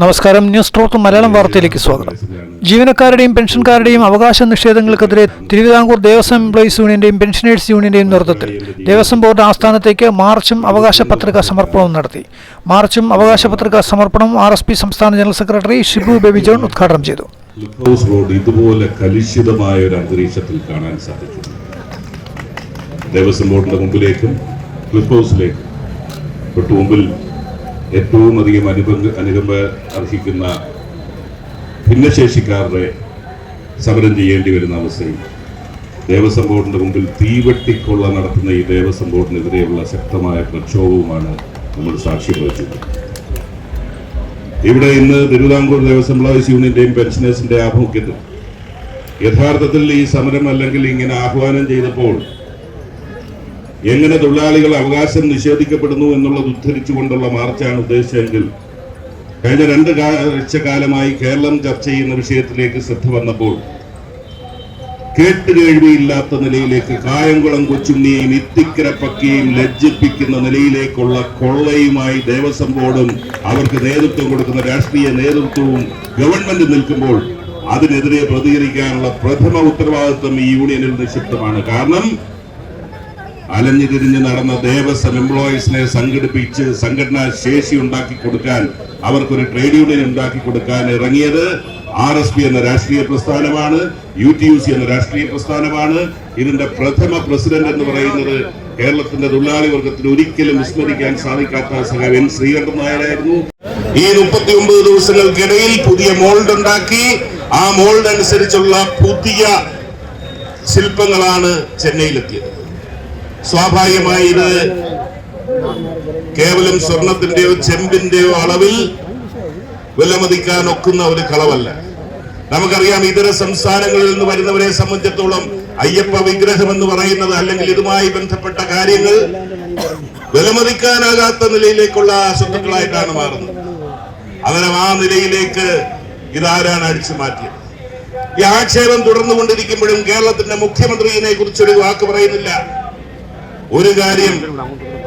നമസ്കാരം. News talk Malayalam വാർത്തയിലേക്ക് സ്വാഗതം. ജീവനക്കാരുടെയും പെൻഷൻകാരുടെയും അവകാശ നിഷേധങ്ങൾക്കെതിരെ തിരുവിതാംകൂർ ദേവസ്വം എംപ്ലോയീസ് യൂണിയന്റെയും പെൻഷനേഴ്സ് യൂണിയന്റെയും നേതൃത്വത്തിൽ ദേവസ്വം ബോർഡ് ആസ്ഥാനത്തേക്ക് മാർച്ചും അവകാശ പത്രിക സമർപ്പണവും നടത്തി. മാർച്ചും അവകാശ പത്രിക സമർപ്പണം ആർ എസ് പി സംസ്ഥാന ജനറൽ സെക്രട്ടറി ഷിബു ബേബി ജോൺ ഉദ്ഘാടനം ചെയ്തു. ഹൗസ് റോഡ് ഇതുപോലെ കലുഷിതമായ ഒരു അന്തരീക്ഷത്തിൽ കാണാൻ സാധിക്കും ദേവസ്വം ബോർഡിന്റെ മുമ്പിലേക്കും ക്ലിഫ് ഹൗസിലേക്കും. തൊട്ടു മുമ്പിൽ ഏറ്റവും അധികം അനുബന്ധ അനുകമ്പ അർഹിക്കുന്ന ഭിന്നശേഷിക്കാരുടെ സമരം ചെയ്യേണ്ടി വരുന്ന അവസ്ഥയും ദേവസ്വം ബോർഡിന്റെ മുമ്പിൽ തീവെട്ടിക്കൊള്ള നടത്തുന്ന ഈ ദേവസ്വം ബോർഡിനെതിരെയുള്ള ശക്തമായ പ്രക്ഷോഭവുമാണ് നമ്മൾ സാക്ഷ്യം വഹിച്ചത് ഇവിടെ ഇന്ന് തിരുവിതാംകൂർ ദേവസ്വം എംപ്ലോയീസ് യൂണിയന്റെയും പെൻഷനേഴ്സിന്റെ ആഭിമുഖ്യത്തിൽ യഥാർത്ഥത്തിൽ ഈ സമരം അല്ലെങ്കിൽ ഇങ്ങനെ ആഹ്വാനം ചെയ്തപ്പോൾ എങ്ങനെ തൊഴിലാളികൾ അവകാശം നിഷേധിക്കപ്പെടുന്നു എന്നുള്ളത് ഉദ്ധരിച്ചുകൊണ്ടുള്ള മാർച്ചാണ് ഉദ്ദേശിച്ചതെങ്കിൽ കഴിഞ്ഞ രണ്ട് ആഴ്ചക്കാലമായി കേരളം ചർച്ച ചെയ്യുന്ന വിഷയത്തിലേക്ക് ശ്രദ്ധ വന്നപ്പോൾ കേട്ടുകേഴ്വിയില്ലാത്ത നിലയിലേക്ക് കായംകുളം കൊച്ചുണ്ണിയെയും ഇത്തിക്കര പക്കിയെയും ലജ്ജിപ്പിക്കുന്ന നിലയിലേക്കുള്ള കൊള്ളയുമായി ദേവസ്വം ബോർഡും അവർക്ക് നേതൃത്വം കൊടുക്കുന്ന രാഷ്ട്രീയ നേതൃത്വവും ഗവൺമെന്റ് നിൽക്കുമ്പോൾ അതിനെതിരെ പ്രതികരിക്കാനുള്ള പ്രഥമ ഉത്തരവാദിത്വം ഈ യൂണിയനിൽ നിക്ഷിപ്തമാണ്. കാരണം അലഞ്ഞു തിരിഞ്ഞ് നടന്ന ദേവസ്വം എംപ്ലോയീസിനെ സംഘടിപ്പിച്ച് സംഘടനാ ശേഷി ഉണ്ടാക്കി കൊടുക്കാൻ അവർക്കൊരു ട്രേഡ് യൂണിയൻ ഉണ്ടാക്കി കൊടുക്കാൻ ഇറങ്ങിയത് ആർ എസ് പി എന്ന രാഷ്ട്രീയ പ്രസ്ഥാനമാണ് യു ടി യു സി എന്ന രാഷ്ട്രീയ പ്രസ്ഥാനമാണ്. ഇതിന്റെ പ്രഥമ പ്രസിഡന്റ് എന്ന് പറയുന്നത് കേരളത്തിന്റെ തൊഴിലാളി വർഗത്തിന് ഒരിക്കലും വിസ്മരിക്കാൻ സാധിക്കാത്ത സഹായം എൻ ശ്രീകണ്ഠൻ നായരായിരുന്നു. ഈ മുപ്പത്തി ഒമ്പത് ദിവസങ്ങൾക്കിടയിൽ പുതിയ മോൾഡ് ഉണ്ടാക്കി. ആ മോൾഡ് അനുസരിച്ചുള്ള പുതിയ ശില്പങ്ങളാണ് ചെന്നൈയിലെത്തിയത്. സ്വാഭാവികമായി ഇത് കേവലം സ്വർണത്തിന്റെയോ ചെമ്പിന്റെയോ അളവിൽ വിലമതിക്കാൻ ഒക്കുന്ന ഒരു കളവല്ല. നമുക്കറിയാം ഇതര സംസ്ഥാനങ്ങളിൽ നിന്ന് വരുന്നവരെ സംബന്ധിച്ചിടത്തോളം അയ്യപ്പ വിഗ്രഹം എന്ന് പറയുന്നത് അല്ലെങ്കിൽ ഇതുമായി ബന്ധപ്പെട്ട കാര്യങ്ങൾ വിലമതിക്കാനാകാത്ത നിലയിലേക്കുള്ള സ്വത്തുക്കളായിട്ടാണ് മാറുന്നത്. അങ്ങനെ ആ നിലയിലേക്ക് ഇതാരാണ് അടിച്ചു മാറ്റിയത്? ഈ ആക്ഷേപം തുടർന്നുകൊണ്ടിരിക്കുമ്പോഴും കേരളത്തിന്റെ മുഖ്യമന്ത്രിയെ കുറിച്ചൊരു വാക്ക് പറയുന്നില്ല. ഒരു കാര്യം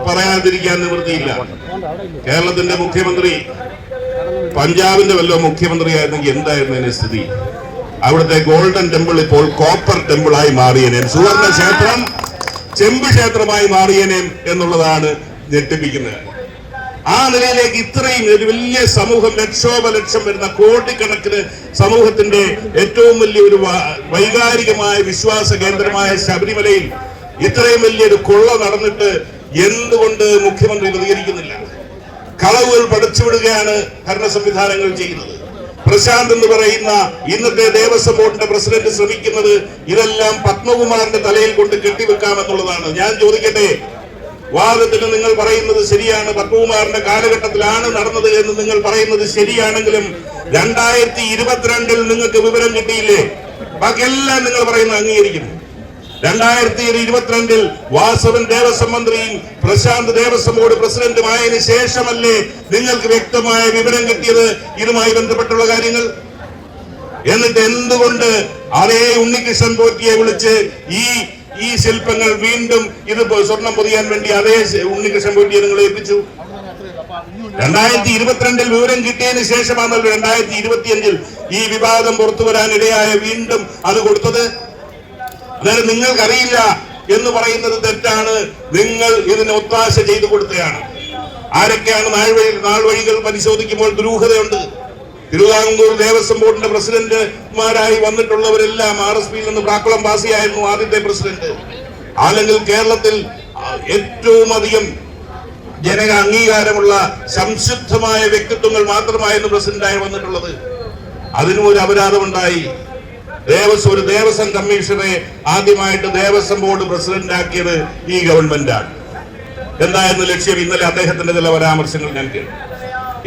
പറയാതിരിക്കാൻ നിവൃത്തിയില്ല. കേരളത്തിന്റെ മുഖ്യമന്ത്രി പഞ്ചാബിന്റെ വല്ല മുഖ്യമന്ത്രിയായിരുന്നെങ്കിൽ എന്തായിരുന്നു അതിന്റെ സ്ഥിതി? അവിടുത്തെ ഗോൾഡൻ ടെമ്പിൾ ഇപ്പോൾ കോപ്പർ ടെമ്പിളായി മാറിയനേം. സുവർണ ക്ഷേത്രം ചെമ്പ് ക്ഷേത്രമായി മാറിയനേം എന്നുള്ളതാണ് ഞെട്ടിപ്പിക്കുന്നത്. ആ നിലയിലേക്ക് ഇത്രയും ഒരു വലിയ സമൂഹം ലക്ഷോപലക്ഷം വരുന്ന കോടിക്കണക്കിന് സമൂഹത്തിന്റെ ഏറ്റവും വലിയ ഒരു വൈകാരികമായ വിശ്വാസ കേന്ദ്രമായ ശബരിമലയിൽ ഇത്രയും വലിയൊരു കൊള്ള നടന്നിട്ട് എന്തുകൊണ്ട് മുഖ്യമന്ത്രി പ്രതികരിക്കുന്നില്ല? കളവുകൾ പഠിച്ചുവിടുകയാണ് ഭരണ സംവിധാനങ്ങൾ ചെയ്യുന്നത്. പ്രശാന്ത് എന്ന് പറയുന്ന ഇന്നത്തെ ദേവസ്വം ബോർഡിന്റെ പ്രസിഡന്റ് ശ്രമിക്കുന്നത് ഇതെല്ലാം പത്മകുമാറിന്റെ തലയിൽ കൊണ്ട് കെട്ടിവെക്കാമെന്നുള്ളതാണ്. ഞാൻ ചോദിക്കട്ടെ വാദത്തിന് നിങ്ങൾ പറയുന്നത് ശരിയാണ് പത്മകുമാറിന്റെ കാലഘട്ടത്തിലാണ് നടന്നത് എന്ന് നിങ്ങൾ പറയുന്നത് ശരിയാണെങ്കിലും രണ്ടായിരത്തി ഇരുപത്തിരണ്ടിൽ നിങ്ങൾക്ക് വിവരം കിട്ടിയില്ലേ? ബാക്കിയെല്ലാം നിങ്ങൾ പറയുന്നത് അംഗീകരിക്കുന്നു. രണ്ടായിരത്തി ഇരുപത്തിരണ്ടിൽ വാസവൻ ദേവസ്വം മന്ത്രിയും പ്രശാന്ത് ദേവസ്വം ബോർഡ് പ്രസിഡന്റുമായതിനു ശേഷമല്ലേ നിങ്ങൾക്ക് വ്യക്തമായ വിവരം കിട്ടിയത്? ഇതുമായി ബന്ധപ്പെട്ടുള്ള കാര്യങ്ങൾ. എന്നിട്ട് എന്തുകൊണ്ട് അതേ ഉണ്ണികൃഷ്ണൻ പോറ്റിയെ വിളിച്ച് ഈ ഈ ശില്പങ്ങൾ വീണ്ടും ഇത് സ്വർണം പൊതിയാൻ വേണ്ടി അതേ ഉണ്ണികൃഷ്ണൻ പോറ്റിയെ നിങ്ങൾ ഏൽപ്പിച്ചു? രണ്ടായിരത്തി ഇരുപത്തിരണ്ടിൽ വിവരം കിട്ടിയതിന് ശേഷമാണല്ലോ രണ്ടായിരത്തി ഇരുപത്തിയഞ്ചിൽ ഈ വിവാദം പുറത്തു വരാനിടയായ വീണ്ടും അത് കൊടുത്തത്. അതായത് നിങ്ങൾക്കറിയില്ല എന്ന് പറയുന്നത് തെറ്റാണ്. നിങ്ങൾ ഇതിന് ഒത്താശ ചെയ്തു കൊടുത്തതാണ് ആരൊക്കെയാണ് നാൾവഴി നാൾവഴികൾ പരിശോധിക്കുമ്പോൾ ദുരൂഹതയുണ്ട്? തിരുവിതാംകൂർ ദേവസ്വം ബോർഡിന്റെ പ്രസിഡന്റുമാരായി വന്നിട്ടുള്ളവരെല്ലാം ആർ എസ് പിയിൽ നിന്ന് പ്രാക്കുളം ബാസിയായിരുന്നു ആദ്യത്തെ പ്രസിഡന്റ്. അല്ലെങ്കിൽ കേരളത്തിൽ ഏറ്റവും അധികം ജനക അംഗീകാരമുള്ള സംശുദ്ധമായ വ്യക്തിത്വങ്ങൾ മാത്രമായിരുന്നു പ്രസിഡന്റായി വന്നിട്ടുള്ളത്. അതിനും ഒരു അപരാധമുണ്ടായി. ദേവസ്വം ഒരു ദേവസ്വം കമ്മീഷനെ ആദ്യമായിട്ട് ദേവസ്വം ബോർഡ് പ്രസിഡന്റ് ആക്കിയത് ഈ ഗവൺമെന്റാണ്. എന്തായിരുന്നു ലക്ഷ്യം? ഇന്നലെ അദ്ദേഹത്തിന്റെ ചില പരാമർശങ്ങൾ ഞാൻ കേട്ടു.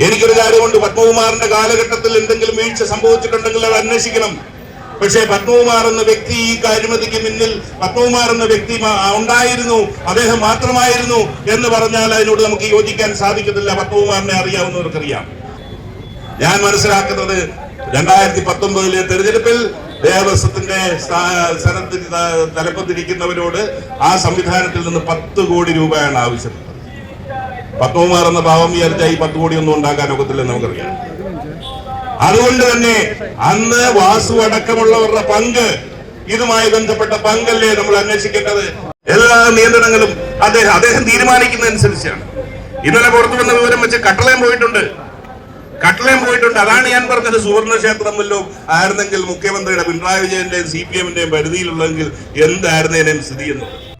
എനിക്കൊരു കാര്യമുണ്ട്. പത്മകുമാറിന്റെ കാലഘട്ടത്തിൽ എന്തെങ്കിലും വീഴ്ച സംഭവിച്ചിട്ടുണ്ടെങ്കിൽ അത് അന്വേഷിക്കണം. പക്ഷേ പത്മകുമാർ എന്ന വ്യക്തി ഈ കാര്യമതിക്ക് മുന്നിൽ പത്മകുമാർ എന്ന വ്യക്തി ഉണ്ടായിരുന്നു. അദ്ദേഹം മാത്രമായിരുന്നു എന്ന് പറഞ്ഞാൽ അതിനോട് നമുക്ക് യോജിക്കാൻ സാധിക്കത്തില്ല. പത്മകുമാറിനെ അറിയാവുന്നവർക്കറിയാം. ഞാൻ മനസ്സിലാക്കുന്നത് രണ്ടായിരത്തി പത്തൊമ്പതിലെ തെരഞ്ഞെടുപ്പിൽ ദേവസ്വത്തിന്റെ സ്ഥലത്തിന് തലപ്പത്തിരിക്കുന്നവരോട് ആ സംവിധാനത്തിൽ നിന്ന് പത്ത് കോടി രൂപയാണ് ആവശ്യം. പത്മകുമാർ എന്ന ഭാവം വിചാരിച്ചാൽ ഈ പത്ത് കോടി ഒന്നും ഉണ്ടാക്കാൻ ഒക്കത്തില്ലെന്ന് നമുക്കറിയാം. അതുകൊണ്ട് തന്നെ അന്ന് വാസു അടക്കമുള്ളവരുടെ പങ്ക് ഇതുമായി ബന്ധപ്പെട്ട പങ്കല്ലേ നമ്മൾ അന്വേഷിക്കേണ്ടത്? എല്ലാ നിയന്ത്രണങ്ങളും അദ്ദേഹം അദ്ദേഹം തീരുമാനിക്കുന്നതനുസരിച്ചാണ്. ഇന്നലെ പുറത്തു വന്ന വിവരം വെച്ച് കട്ടളയം പോയിട്ടുണ്ട്. കട്ടളയം പോയിട്ടുണ്ട്. അതാണ് ഞാൻ പറഞ്ഞത്. സുവർണ ക്ഷേത്രം വല്ലതും ആയിരുന്നെങ്കിൽ മുഖ്യമന്ത്രിയുടെ പിണറായി വിജയന്റെയും സി പി എമ്മിന്റെയും പരിധിയിലുള്ളെങ്കിൽ എന്തായിരുന്നേനും സ്ഥിതി എന്നുള്ളത്